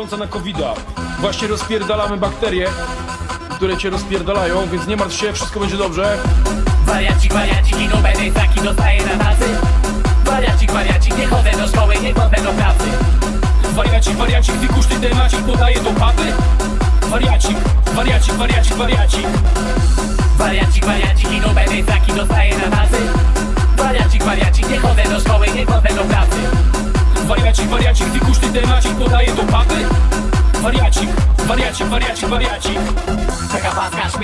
szczepiąca na covid -a. Właśnie rozpierdalamy bakterie, które cię rozpierdalają, więc nie martw się, wszystko będzie dobrze. Wariacik, wariacik i numery taki dostaję na tacy Wariacik, wariacik, nie chodzę do szkoły, nie chodzę do pracy Wariacik, wariacik, wykuszny temacik, podaje do papy. Wariacik, wariacik, wariacik, wariacik. Wariacik, wariacik i numery taki dostaję na tacy Wariacik, wariacik, nie chodzę do szkoły, nie chodzę do pracy Wariacik, wariacik, wykuszny temacik, podaje do papy. Wariacik, wariacik, wariacik, wariacik. Taka paska śmiesz